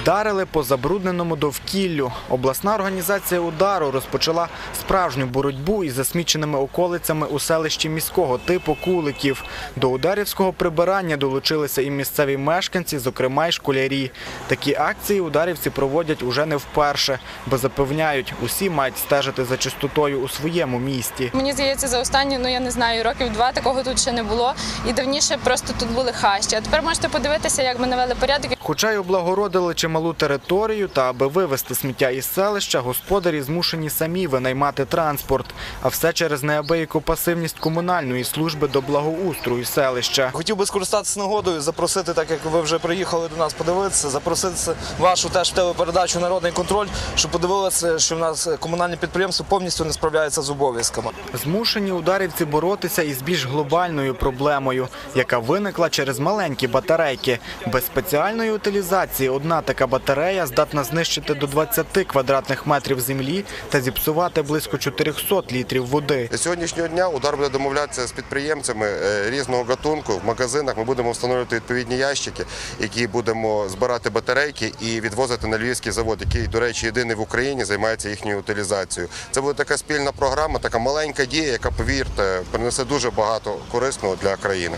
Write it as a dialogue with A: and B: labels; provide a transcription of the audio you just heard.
A: Вдарили по забрудненому довкіллю. Обласна організація удару розпочала справжню боротьбу із засміченими околицями у селищі міського типу Куликів. До ударівського прибирання долучилися і місцеві мешканці, зокрема й школярі. Такі акції ударівці проводять уже не вперше, бо запевняють, усі мають стежити за чистотою у своєму місті.
B: Мені здається, за останні, ну я не знаю, років два такого тут ще не було. І давніше просто тут були хащі. А тепер можете подивитися, як ми навели порядок.
A: Хоча й облагородили чималу територію, та аби вивезти сміття із селища, господарі змушені самі винаймати транспорт. А все через неабияку пасивність комунальної служби до благоустрою селища.
C: Хотів би скористатися нагодою, запросити, так як ви вже приїхали до нас подивитися, запросити вашу теж телепередачу Народний контроль, щоб подивилися, що в нас комунальні підприємства повністю не справляються з обов'язками.
A: Змушені ударівці боротися із більш глобальною проблемою, яка виникла через маленькі батарейки. Без спеціальної утилізації одна така батарея здатна знищити до 20 квадратних метрів землі та зіпсувати близько 400 літрів води.
D: З сьогоднішнього дня удар буде домовлятися з підприємцями е, різного гатунку. В магазинах ми будемо встановлювати відповідні ящики, які будемо збирати батарейки і відвозити на львівський завод, який, до речі, єдиний в Україні займається їхньою утилізацією. Це буде така спільна програма, така маленька дія, яка, повірте, принесе дуже багато корисного для країни.